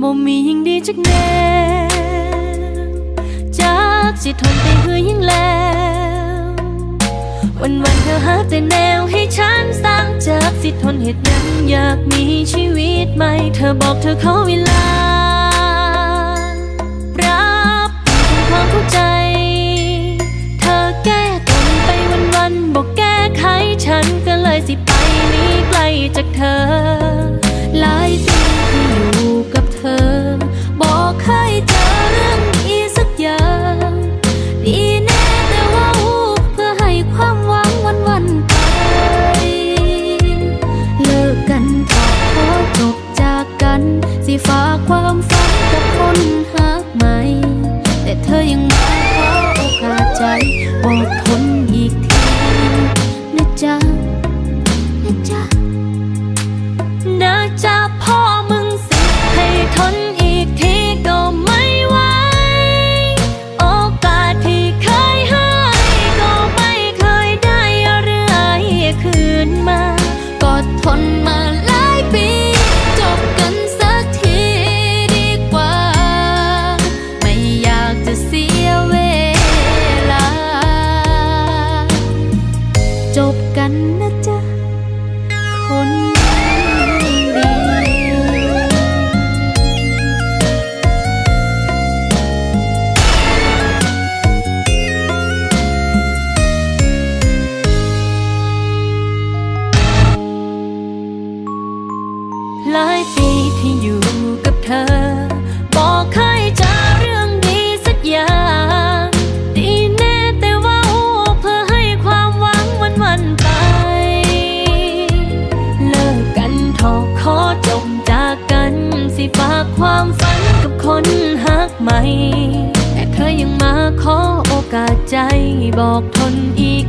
บ่มียิ่งดีจักแนวจากสิทนไปเพื่อยิ่งแล้ว วันวันเธอหาแต่แนวให้ฉันสร้างจากสิทนเหตุยังอยากมีชีวิตใหม่ เธอบอกเธอเขาเวลา รับเป็นความเข้าใจ เธอแก้ตนไปวันวันบอกแก้ไขฉันก็เลยสิไปไม่ไกลจากเธอ สิฝากความฝันกับคนหากใหม่ แต่เธอยังมาขอโอกาสใจบอกทน จบกันนะจ๊ะ ได้ฝากความฝันกับคนหักใหม่ แต่เธอยังมาขอโอกาสใจบอกทนอีก